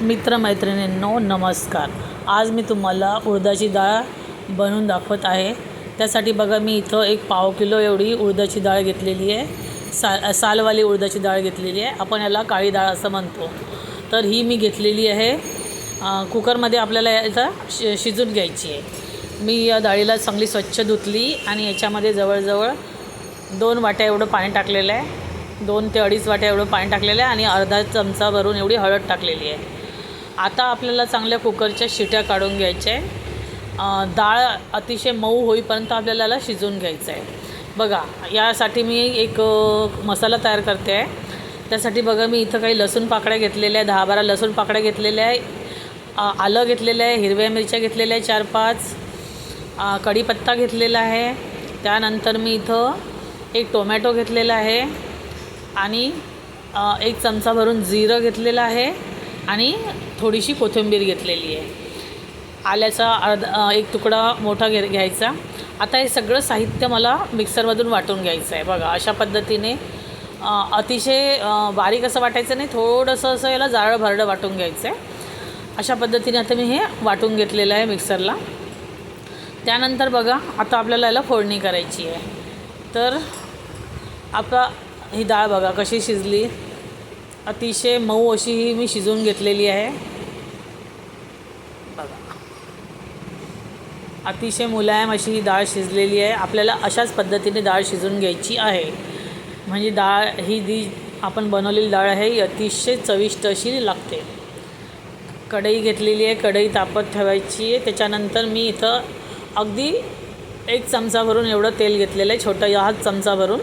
मित्रमैत्रिणींनो नमस्कार. आज मी तुम्हाला उडदाची डाळ बनवून दाखवत आहे. त्यासाठी बघा मी इथं एक पाव किलो एवढी उडदाची डाळ घेतलेली आहे. सा सालवाली उडदाची डाळ घेतलेली आहे. आपण याला काळी डाळ असं म्हणतो. तर ही मी घेतलेली आहे. कुकरमध्ये आपल्याला याचा शि शिजून घ्यायची आहे. मी या डाळीला चांगली स्वच्छ धुतली आणि याच्यामध्ये जवळजवळ दोन वाट्या एवढं पाणी टाकलेलं आहे. दोन ते अडीच वाट्या एवढं पाणी टाकलेलं आहे आणि अर्धा चमचा भरून एवढी हळद टाकलेली आहे. आता आपल्याला चांगल्या कुकरच्या शिट्या काढून घ्यायच्या आहे. डाळ अतिशय मऊ होईपर्यंत आपल्याला याला शिजवून घ्यायचं आहे. बघा यासाठी मी एक मसाला तयार करते आहे. त्यासाठी बघा मी इथं काही लसूण पाकळ्या घेतलेल्या आहे दहा बारा लसूण पाकळ्या घेतलेल्या आहे. आलं घेतलेलं आहे हिरव्या मिरच्या घेतलेल्या आहे चार पाच कढीपत्ता घेतलेला आहे. त्यानंतर मी इथं एक टोमॅटो घेतलेला आहे. आणि एक चमचा भरून जिरं घेतलेलं आहे. आणि थोडीशी कोथिंबीर घेतलेली आहे. आल्याचा अर्धा एक तुकडा मोठा घे घ्यायचा. आता हे सगळं साहित्य मला मिक्सरमधून वाटून घ्यायचं आहे. बघा अशा पद्धतीने अतिशय बारीक असं वाटायचं नाही. थोडंसं असं याला जाळं भरडं वाटून घ्यायचं आहे. अशा पद्धतीने आता मी हे वाटून घेतलेलं आहे मिक्सरला. त्यानंतर बघा आता आपल्याला याला फोडणी करायची आहे. तर आता ही डाळ बघा कशी शिजली. अतिशय मऊ अशी ही मी शिजवून घेतलेली आहे. अतिशय मुलायम अशी ही डाळ शिजलेली आहे. आपल्याला अशाच पद्धतीने डाळ शिजवून घ्यायची आहे. म्हणजे डाळ ही जी आपण बनवलेली डाळ आहे ही अतिशय चविष्ट अशी लागते. कढई घेतलेली आहे कढई तापत ठेवायची आहे. त्याच्यानंतर मी इथं अगदी एक चमचा भरून एवढं तेल घेतलेलं आहे छोटा हाच चमचा भरून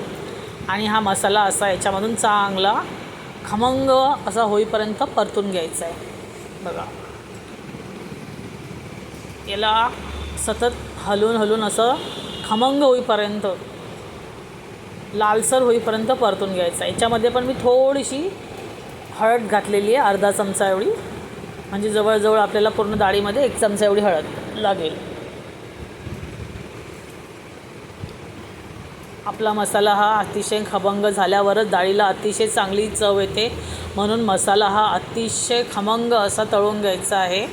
आणि हा मसाला असा याच्यामधून चांगला खमंग असा होईपर्यंत परतून घ्यायचा आहे. बघा. याला सतत हलवून हलवून असं खमंग होईपर्यंत लालसर होईपर्यंत परतून घ्यायचा. याच्यामध्ये पण मी थोडीशी हळद घातलेली आहे अर्धा चमचा एवढी. म्हणजे जवळजवळ आपल्याला पूर्ण डाळीमध्ये एक चमचा एवढी हळद लागेल. आपला मसाला हा अतिशय खमंग झाल्यावरच डाळीला अतिशय चांगली चव येते. म्हणून मसाला हा अतिशय खमंग असा तळून घ्यायचा आहे.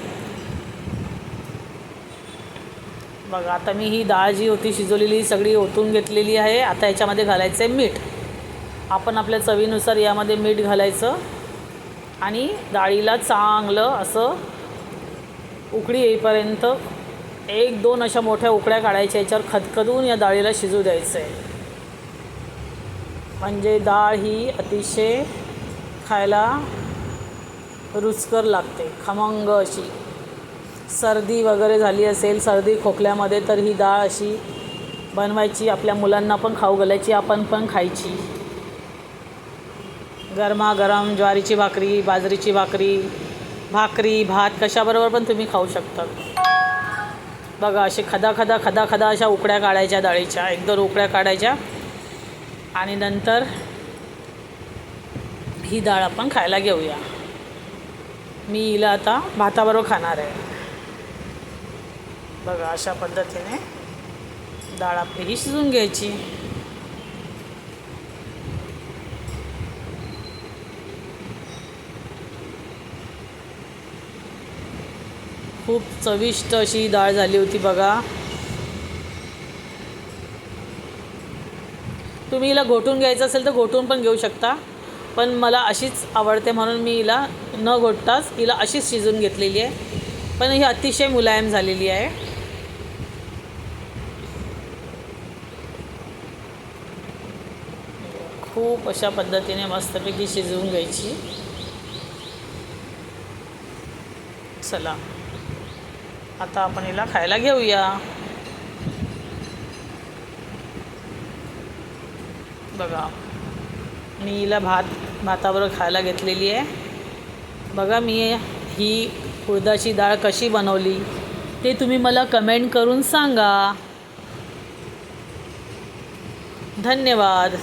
बघा आता मी ही डाळ जी होती शिजवलेली सगळी ओतून घेतलेली आहे. आता याच्यामध्ये घालायचं आहे मीठ. आपण आपल्या चवीनुसार यामध्ये मीठ घालायचं आणि डाळीला चांगलं असं उकळी येईपर्यंत एक दोन अशा मोठ्या उकड्या काढायच्या याच्यावर खदखदून या डाळीला शिजू द्यायचं आहे म्हणजे डाळ ही अतिशय खायला रुचकर लागते खमंग अशी. सर्दी वगैरे झाली असेल सर्दी खोकल्यामध्ये तर ही डाळ अशी बनवायची. आपल्या मुलांना पण खाऊ घालायची आपण पण खायची. गरमागरम ज्वारीची भाकरी बाजरीची भाकरी भाकरी भात कशाबरोबर पण तुम्ही खाऊ शकता. बघा असे खदा खदा खदा खदा अशा उकड्या काढायच्या डाळीच्या. एक दोन उकड्या काढायच्या. आणि नंतर ही डाळ आपण खायला घेऊया. मी हिला आता भाताबरोबर खाणार आहे. बघा अशा पद्धतीने डाळ आपली ही शिजून घ्यायची. खूप चविष्ट अशी डाळ झाली होती बघा. तुम्ही हिला घोटून घ्यायचं असेल तर घोटून पण घेऊ शकता पण मला अशीच आवडते म्हणून मी हिला न घोटताच हिला अशीच शिजून घेतलेली आहे. पण ही अतिशय मुलायम झालेली आहे. खूप अशा पद्धतीने मस्तपैकी शिजवून घ्यायची. चला. आता आपण हिला खायला घेऊया. बघा. मी हिला भात भाताबरोबर खायला घेतलेली आहे. बघा मी ही उडदाची डाळ कशी बनवली ते तुम्ही मला कमेंट करून सांगा. धन्यवाद.